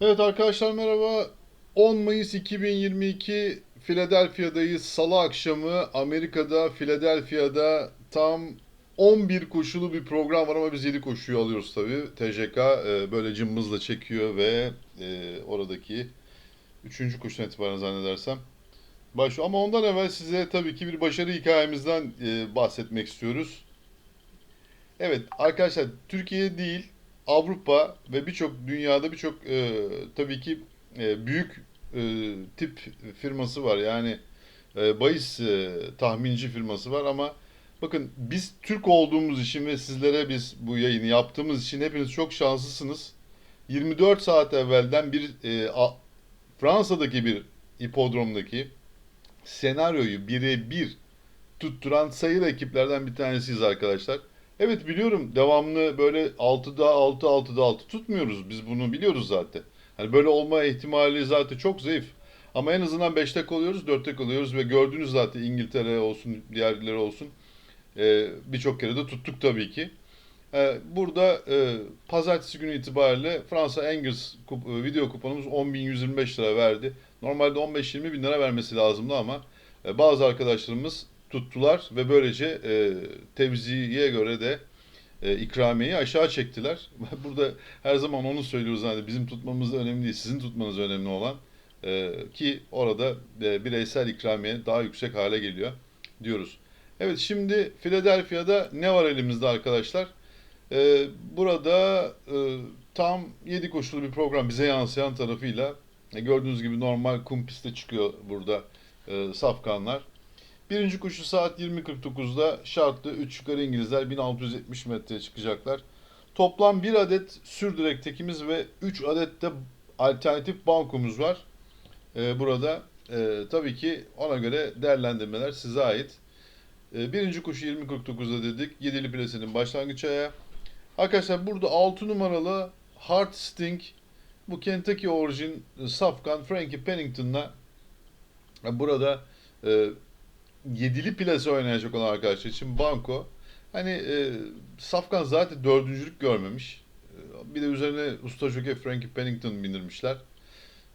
Evet arkadaşlar merhaba. 10 Mayıs 2022 Philadelphia'dayız. Salı akşamı Amerika'da Philadelphia'da tam 11 koşulu bir program var ama biz 7 koşuyu alıyoruz tabii. TJK e, böyle cımbızla çekiyor ve e, oradaki 3. koşudan itibaren zannedersem başlıyor. Ama ondan evvel size tabii ki bir başarı hikayemizden e, bahsetmek istiyoruz. Evet arkadaşlar Türkiye değil Avrupa ve birçok dünyada birçok e, tabii ki e, büyük e, tip firması var. Yani e, bahis e, tahminci firması var ama bakın biz Türk olduğumuz için ve sizlere biz bu yayını yaptığımız için hepiniz çok şanslısınız. 24 saat evvelden bir e, a- Fransa'daki bir hipodromdaki senaryoyu birebir tutturan sayılı ekiplerden bir tanesiyiz arkadaşlar. Evet biliyorum devamlı böyle 6'da 6 6'da 6 tutmuyoruz. Biz bunu biliyoruz zaten. Hani böyle olma ihtimali zaten çok zayıf. Ama en azından 5'te kalıyoruz, 4'te kalıyoruz ve gördüğünüz zaten İngiltere olsun, diğerleri olsun e, birçok kere de tuttuk tabii ki. E, burada e, pazartesi günü itibariyle Fransa Engels video kuponumuz 10.125 lira verdi. Normalde 15-20 bin lira vermesi lazımdı ama bazı arkadaşlarımız tuttular ve böylece e, tevziye göre de e, ikramiyeyi aşağı çektiler. Burada her zaman onu söylüyoruz hani bizim tutmamız önemli değil, sizin tutmanız önemli olan E, ki orada e, bireysel ikramiye daha yüksek hale geliyor diyoruz. Evet şimdi Philadelphia'da ne var elimizde arkadaşlar? E, burada e, tam 7 koşulu bir program bize yansıyan tarafıyla e, gördüğünüz gibi normal kum pistte çıkıyor burada e, safkanlar. Birinci koşu saat 20.49'da şartlı 3 yukarı İngilizler 1670 metreye çıkacaklar. Toplam 1 adet sürdürek tekimiz ve 3 adet de alternatif bankomuz var. Ee, burada Ee, tabii ki ona göre değerlendirmeler size ait. Ee, birinci koşu 20.49'da dedik. Yedili plesinin başlangıç ayağı. Arkadaşlar burada 6 numaralı Heart Sting bu Kentucky orijin safkan Frankie Pennington'la burada e, yedili plase oynayacak olan arkadaşlar için Banko hani e, Safkan zaten dördüncülük görmemiş. E, bir de üzerine usta jockey Frankie Pennington bindirmişler.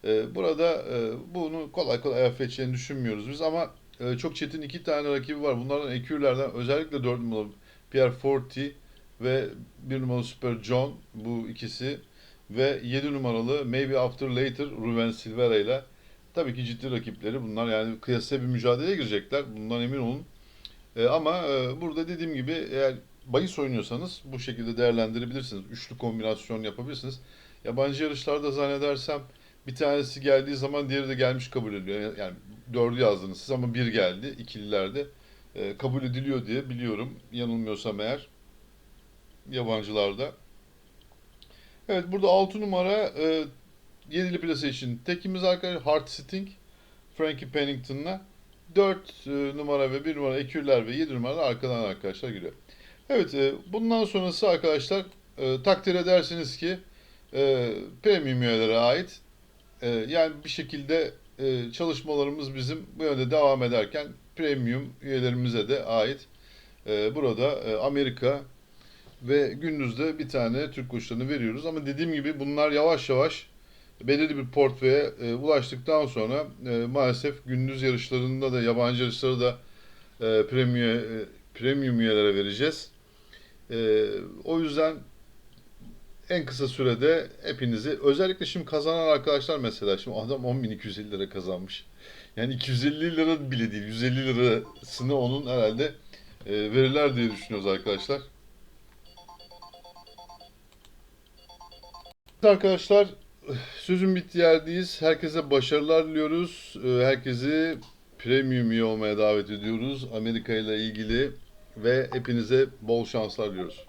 E, burada e, bunu kolay kolay affedeceğini düşünmüyoruz biz ama e, çok çetin iki tane rakibi var. Bunlardan ekürlerden özellikle 4 numaralı Pierre Forti ve 1 numaralı Super John bu ikisi ve 7 numaralı Maybe After Later Ruben Silvera ile Tabii ki ciddi rakipleri bunlar yani kıyasaya bir mücadeleye girecekler. Bundan emin olun. E, ama e, burada dediğim gibi eğer bahis oynuyorsanız bu şekilde değerlendirebilirsiniz. Üçlü kombinasyon yapabilirsiniz. Yabancı yarışlarda zannedersem bir tanesi geldiği zaman diğeri de gelmiş kabul ediliyor. Yani dördü yazdınız siz ama bir geldi ikililerde. E, kabul ediliyor diye biliyorum. Yanılmıyorsam eğer yabancılarda. Evet burada 6 numara e, Yedili plase için tekimiz arkadaşlar Hard Sting, Frankie Pennington'la 4 numara ve 1 numara ekürler ve 7 numara arkadan arkadaşlar giriyor. Evet e, bundan sonrası arkadaşlar e, takdir edersiniz ki e, premium üyelere ait e, yani bir şekilde e, çalışmalarımız bizim bu yönde devam ederken premium üyelerimize de ait. E, burada e, Amerika ve gündüzde bir tane Türk kuşlarını veriyoruz ama dediğim gibi bunlar yavaş yavaş belirli bir portföye e, ulaştıktan sonra e, maalesef gündüz yarışlarında da yabancı yarışları da e, premium, e, premium üyelere vereceğiz. E, o yüzden en kısa sürede hepinizi özellikle şimdi kazanan arkadaşlar mesela şimdi adam 10.250 lira kazanmış. Yani 250 lira bile değil 150 lirasını onun herhalde e, verirler diye düşünüyoruz arkadaşlar. Arkadaşlar Sözün bittiği yerdeyiz. Herkese başarılar diliyoruz. Ee, Herkesi premium üye olmaya davet ediyoruz. Amerika ile ilgili ve hepinize bol şanslar diliyoruz.